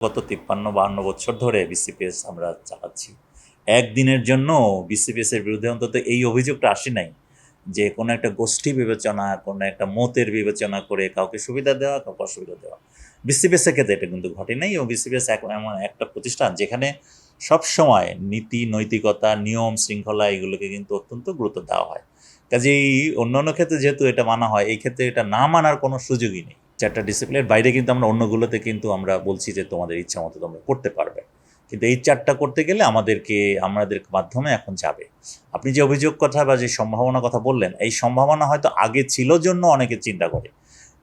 গত তিপ্পান্ন, বাহান্ন বছর ধরে বিসিপিএস আমরা চালাচ্ছি। একদিনের জন্য বিসিপিএস এর বিরুদ্ধে অন্তত এই অভিযোগটা আসে নাই যে কোনো একটা গোষ্ঠী বিবেচনা, কোনো একটা মতের বিবেচনা করে কাউকে সুবিধা দেওয়া, কাউকে অসুবিধা দেওয়া। বিসিপিএস এর ক্ষেত্রে এটা কিন্তু ঘটে নাই এবং বিসিপিএস এমন একটা প্রতিষ্ঠান যেখানে সব সময় নীতি, নৈতিকতা, নিয়ম, শৃঙ্খলা এগুলোকে কিন্তু অত্যন্ত গুরুত্ব দেওয়া হয়। কাজেই অন্যান্য ক্ষেত্রে যেহেতু এটা মানা হয়, এই ক্ষেত্রে এটা না মানার কোনো সুযোগই নেই। চারটা ডিসিপ্লিনের বাইরে কিন্তু আমরা অন্যগুলোতে কিন্তু আমরা বলছি যে তোমাদের ইচ্ছা মতো তোমরা করতে পারবে। কিন্তু এই চারটা করতে গেলে আমাদেরকে, আমাদের মাধ্যমে এখন যাবে। আপনি যে অভিযোগ কথা বা যে সম্ভাবনা কথা বললেন, এই সম্ভাবনা হয়তো আগে ছিল জন্য অনেকে চিন্তা করে।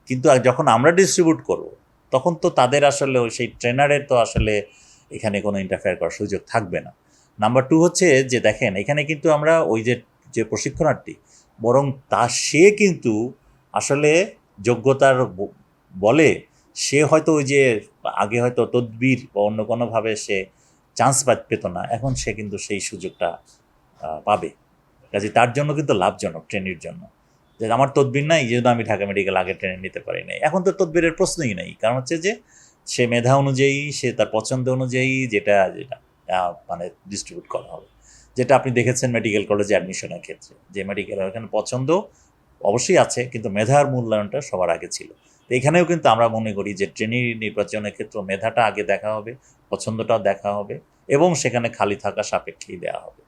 কিন্তু যখন আমরা ডিস্ট্রিবিউট করব, তখন তো তাদের আসলে ওই সেই ট্রেনারের তো আসলে এখানে কোনো ইন্টারফেয়ার করার সুযোগ থাকবে না। নাম্বার টু হচ্ছে যে দেখেন, এখানে কিন্তু আমরা ওই যে যে প্রশিক্ষণার্থী, বরং তা সে কিন্তু আসলে যোগ্যতার বলে, সে হয়তো ওই যে আগে হয়তো তদবির বা অন্য কোনোভাবে সে চান্স পেত না। এখন সে কিন্তু সেই সুযোগটা পাবে। কাজে তার জন্য কিন্তু লাভজনক, ট্রেনের জন্য। যে আমার তদবির নাই জন্য আমি ঢাকা মেডিকেল আগে ট্রেনে নিতে পারি নাই। এখন তো তদবিরের প্রশ্নই নেই। কারণ হচ্ছে যে, সে মেধা অনুযায়ী, সে তার পছন্দ অনুযায়ী যেটা যেটা মানে ডিস্ট্রিবিউট করা হবে। যেটা আপনি দেখেছেন মেডিকেল কলেজে অ্যাডমিশনের ক্ষেত্রে। যে মেডিকেল এখানে পছন্দ অবশ্যই আছে, কিন্তু মেধার মূল্যায়নটা সবার আগে ছিল। তো এখানেও কিন্তু আমরা মনে করি যে ট্রেনি নির্বাচনের ক্ষেত্রে মেধাটা আগে দেখা হবে, পছন্দটাও দেখা হবে এবং সেখানে খালি থাকা সাপেক্ষেই দেওয়া হবে।